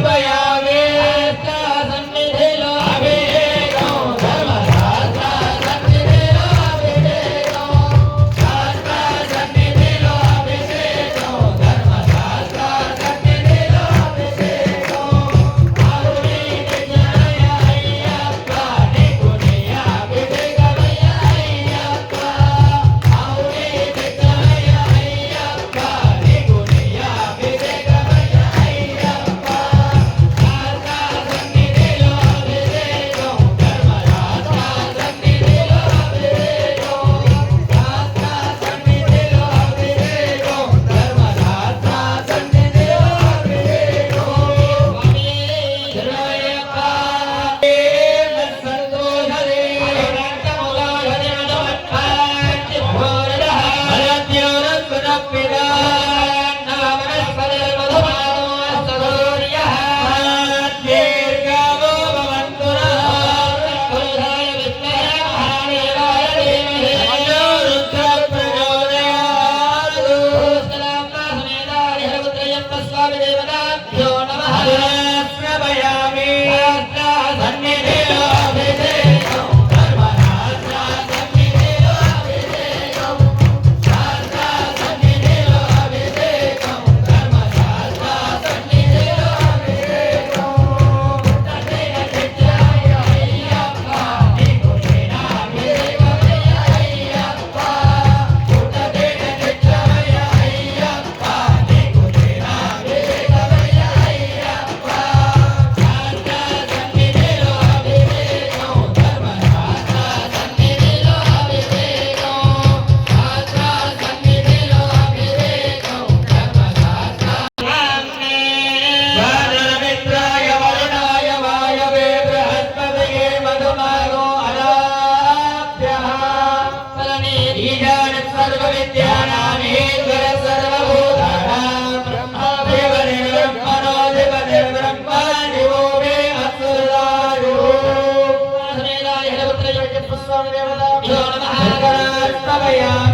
Bye-bye. Yeah.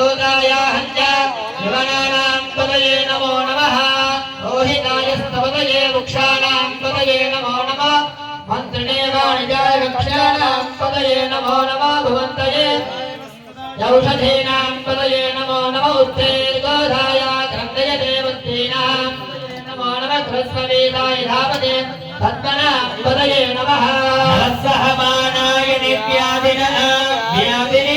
भूतायाहन्य युवनानां पदये नमो नमः रोहितायस्तवदये वृक्षाणां पदये नमो नमः मन्त्रिणे वाणिजाय वृक्षाणां पदये नमो नमः भवन्तये औषधीनां पदये नमो नम उत्तेर्गोधाय ग्रन्थय देवतीनां नमो नमः कृष्णवेदाय धावते पद्मनां पदये नमः सहमानाय नित्यादिनः व्यादिन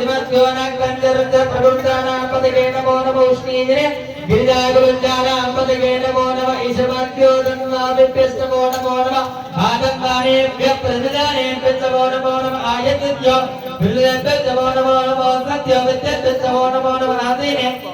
బోనవ శివస్యోనాం కంజరుద్ర ప్రబుద్ధానాం పద ఏడ బోనవ ఉష్ణీజినే గిరిజాగురుజానాం పద ఏడ బోనవ ఈశమత్యోదన్వాభిప్యస్తమో నమో నమ ఆనందానేభ్య ప్రజానేభ్యస్తమో నమో నమ ఆయతిత్యో బిల్లేభ్యస్తమో నమో నమో సత్య విద్యభ్యస్తమో నమో నమ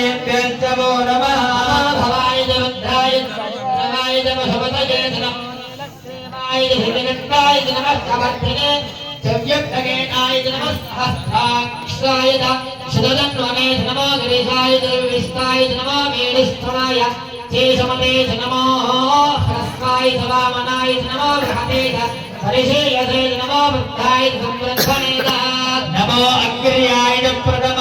స్వాభ్యాస్మవదేభ్యస్తమో నమః భవాయ జవద్ధాయ నమాయ జవభవతయే నమః దేవాయ హిరణ్యాయ నమః సమర్థినే చవ్యక్తగేనాయ నమః సహస్రాక్షాయ శతదన్వనే నమో గిరిశాయ దుర్విష్టాయ నమో మేడిస్థాయ శేషమతే నమో హ్రస్వాయ వామనాయ నమో బృహతే పరిశేయతే నమో వృద్ధాయ సంవృద్ధనే నమో అగ్ర్యాయ ప్రథమాయ